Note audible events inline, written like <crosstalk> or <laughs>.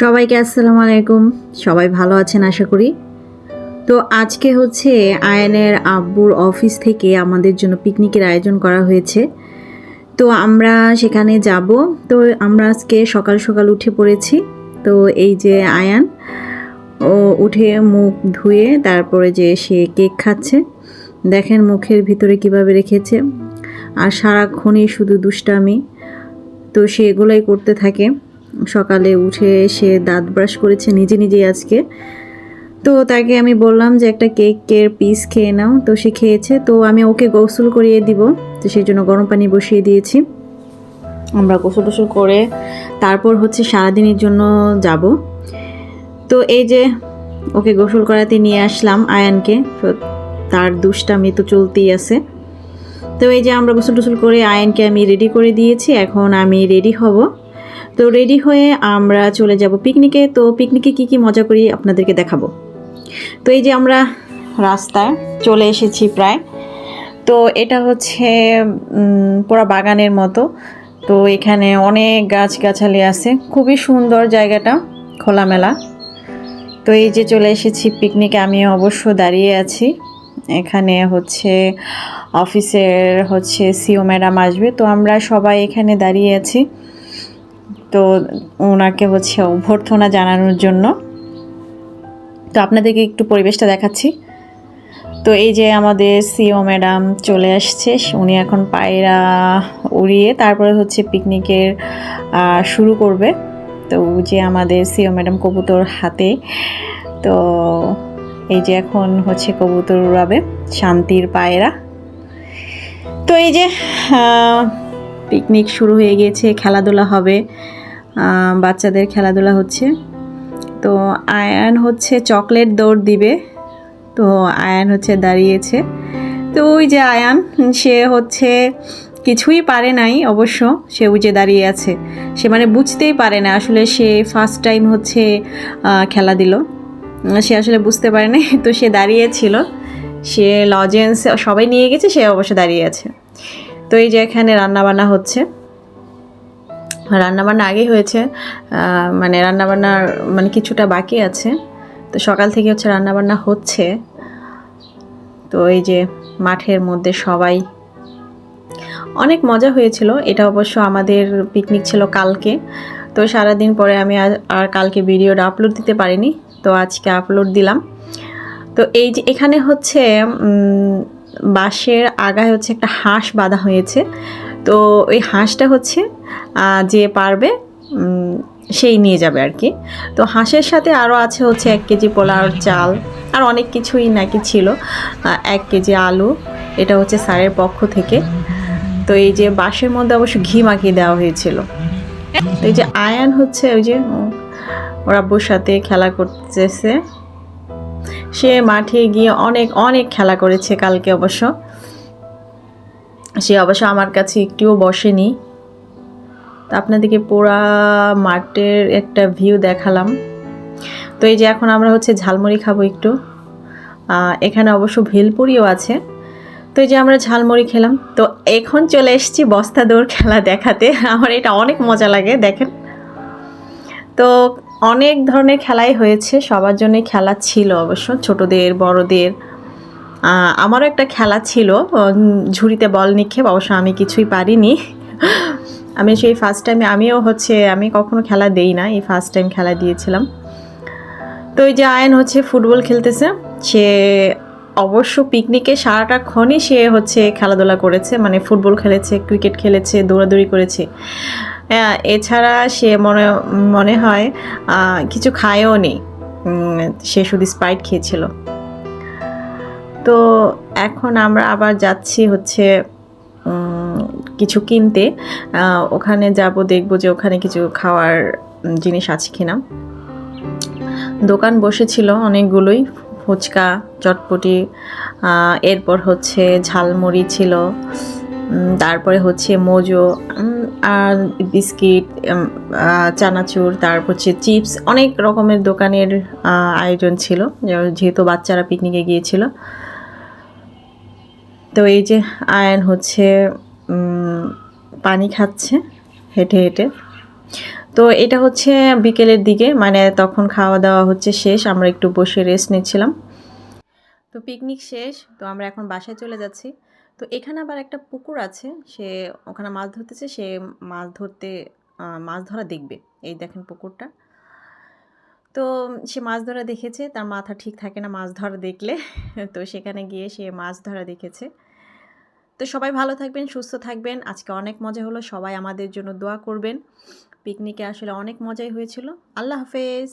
সবাইকে আসসালামু আলাইকুম। সবাই ভালো আছেন আশা করি। তো আজকে হচ্ছে আয়নের আব্বুর অফিস থেকে আমাদের জন্য পিকনিকের আয়োজন করা হয়েছে। তো আমরা সেখানে যাব। তো আমরা আজকে সকাল সকাল উঠে পড়েছি। তো এই যে আয়ান, ও উঠে মুখ ধুয়ে তারপরে যে সে কেক খাচ্ছে, দেখেন মুখের ভিতরে কীভাবে রেখেছে। আর সারাক্ষণই শুধু দুষ্টামি। তো সে এগুলোই করতে থাকে। সকালে উঠে সে দাঁত ব্রাশ করেছে নিজে নিজেই আজকে। তো তাকে আমি বললাম যে একটা কেকের পিস খেয়ে নাও। তো সে খেয়েছে। তো আমি ওকে গোসল করিয়ে দিব। তো সেই জন্য গরম পানি বসিয়ে দিয়েছি। আমরা গোসল টোসল করে তারপর হচ্ছে সারাদিনের জন্য যাব। তো এই যে ওকে গোসল করাতে নিয়ে আসলাম আয়ানকে। তো তার দুষ্টামি তো চলতেই আছে। তো এই যে আমরা গোসল টোসল করে আয়নকে আমি রেডি করে দিয়েছি। এখন আমি রেডি হব। তো রেডি হয়ে আমরা চলে যাব পিকনিকে তো পিকনিকে কি কি মজা করি আপনাদেরকে দেখাবো। তো এই যে আমরা রাস্তায় চলে এসেছি প্রায়। তো এটা হচ্ছে পুরো বাগানের মতো। তো এখানে অনেক গাছগাছালি আছে। খুবই সুন্দর জায়গাটা, খোলামেলা। তো এই যে চলে এসেছি পিকনিকে আমি অবশ্য দাঁড়িয়ে আছি। এখানে হচ্ছে অফিসের হচ্ছে সিও ম্যাডাম আসবে। তো আমরা সবাই এখানে দাঁড়িয়ে আছি। তো ওনাকে হচ্ছে অভ্যর্থনা জানানোর জন্য। তো আপনাদেরকে একটু পরিবেশটা দেখাচ্ছি। তো এই যে আমাদের সিও ম্যাডাম চলে আসছে, উনি এখন পায়রা উড়িয়ে তারপরে হচ্ছে পিকনিকের শুরু করবে। তো যে আমাদের সিও ম্যাডাম কবুতর হাতে। তো এই যে এখন হচ্ছে কবুতর উড়াবে, শান্তির পায়রা। তো এই যে পিকনিক শুরু হয়ে গিয়েছে খেলাধুলা হবে। বাচ্চাদের খেলাধুলা হচ্ছে। তো আয়ান হচ্ছে চকলেট দৌড় দিবে। তো আয়ান হচ্ছে দাঁড়িয়েছে। তো ওই যে আয়ান, সে হচ্ছে কিছুই পারে নাই অবশ্য, সে ওই যে দাঁড়িয়ে আছে। সে মানে বুঝতেই পারে না, আসলে সে ফার্স্ট টাইম হচ্ছে খেলা দিল। সে আসলে বুঝতে পারে নাই। <laughs> তো সে দাঁড়িয়েছিল। সে লজেন্স সবাই নিয়ে গেছে, সে অবশ্য দাঁড়িয়ে আছে। তো এই যে এখানে রান্নাবান্না হচ্ছে। রান্নাবান্না আগে হয়েছে মানে রান্নাবান্নার মানে কিছুটা বাকি আছে। তো সকাল থেকে হচ্ছে রান্নাবান্না হচ্ছে। তো এই যে মাঠের মধ্যে সবাই, অনেক মজা হয়েছিল। এটা অবশ্য আমাদের পিকনিক ছিল কালকে। তো সারাদিন পরে আমি আর- কালকে ভিডিওটা আপলোড দিতে পারিনি। তো আজকে আপলোড দিলাম। তো এই যে এখানে হচ্ছে বাঁশের আগায় হচ্ছে একটা হাঁস বাঁধা হয়েছে। তো ওই হাঁসটা হচ্ছে যে পারবে সেই নিয়ে যাবে আর কি। তো হাঁসের সাথে আরও আছে হচ্ছে এক কেজি পোলার চাল, আর অনেক কিছুই নাকি ছিল। এক কেজি আলু, এটা হচ্ছে স্যারের পক্ষ থেকে। তো এই যে বাঁশের মধ্যে অবশ্য ঘি মাখিয়ে দেওয়া হয়েছিল। তো এই যে আয়ান হচ্ছে ওই যে ওর আব্বুর সাথে খেলা করতেছে। সে মাঠে গিয়ে অনেক অনেক খেলা করেছে কালকে অবশ্য। সে অবশ্য আমার কাছে একটিও বসেনি। তো আপনাদেরকে পুরা মাঠের একটা ভিউ দেখালাম। তো এই যে এখন আমরা হচ্ছে ঝালমুড়ি খাব একটু। এখানে অবশ্য ভেলপুরিও আছে। তো এই যে আমরা ঝালমুড়ি খেলাম। তো এখন চলে এসেছি বস্তা দৌড় খেলা দেখাতে। আমার এটা অনেক মজা লাগে, দেখেন। তো অনেক ধরনের খেলাই হয়েছে, সবার জন্যই খেলা ছিল অবশ্য, ছোটদের, বড়দের। আমারও একটা খেলা ছিল ঝুড়িতে বল নিক্ষেপ অবশ্য আমি কিছুই পারিনি। আমি সেই ফার্স্ট টাইমে আমিও হচ্ছে আমি কখনো খেলা দেই না এই ফার্স্ট টাইম খেলা দিয়েছিলাম। তো ওই যে আয়ন হচ্ছে ফুটবল খেলতেছে সে অবশ্য পিকনিকে সারাটা ক্ষণই সে হচ্ছে খেলাধুলা করেছে মানে ফুটবল খেলেছে ক্রিকেট খেলেছে দৌড়াদৌড়ি করেছে। এছাড়া সে মনে মনে হয় কিছু খায়ও নি। উম, সে শুধু স্প্রাইট খেয়েছিল। তো এখন আমরা আবার যাচ্ছি হচ্ছে কিছু কিনতে। ওখানে যাব, দেখব যে ওখানে কিছু খাওয়ার জিনিস আছে কিনা। দোকান বসেছিল অনেকগুলোই, ফুচকা, চটপটি এরপর হচ্ছে ঝালমুড়ি ছিল তারপরে হচ্ছে মোজো আর বিস্কিট চানাচুর, তারপর হচ্ছে চিপস, অনেক রকমের দোকানের আয়োজন ছিল। যেহেতু বাচ্চারা পিকনিকে গিয়েছিল। তো এই যে আয়ন হচ্ছে পানি খাচ্ছে হেঁটে হেঁটে। তো এটা হচ্ছে বিকেলের দিকে মানে তখন খাওয়া দাওয়া হচ্ছে শেষ, আমরা একটু বসে রেস্ট নিচ্ছিলাম। তো পিকনিক শেষ, তো আমরা এখন বাসায় চলে যাচ্ছি। তো এখানে আবার একটা পুকুর আছে, সে ওখানে মাছ ধরতেছে, সে মাছ ধরতে মাছ ধরা দেখবে। এই দেখেন পুকুরটা। তো সে মাছ ধরা দেখেছে, তার মাথা ঠিক থাকে না মাছ ধরা দেখলে। <laughs> তো সেখানে গিয়ে সে মাছ ধরা দেখেছে। তো সবাই ভালো থাকবেন, সুস্থ থাকবেন। আজকে অনেক মজা হলো, সবাই আমাদের জন্য দোয়া করবেন। পিকনিকে আসলে অনেক মজাই হয়েছিল। আল্লাহ হাফেজ।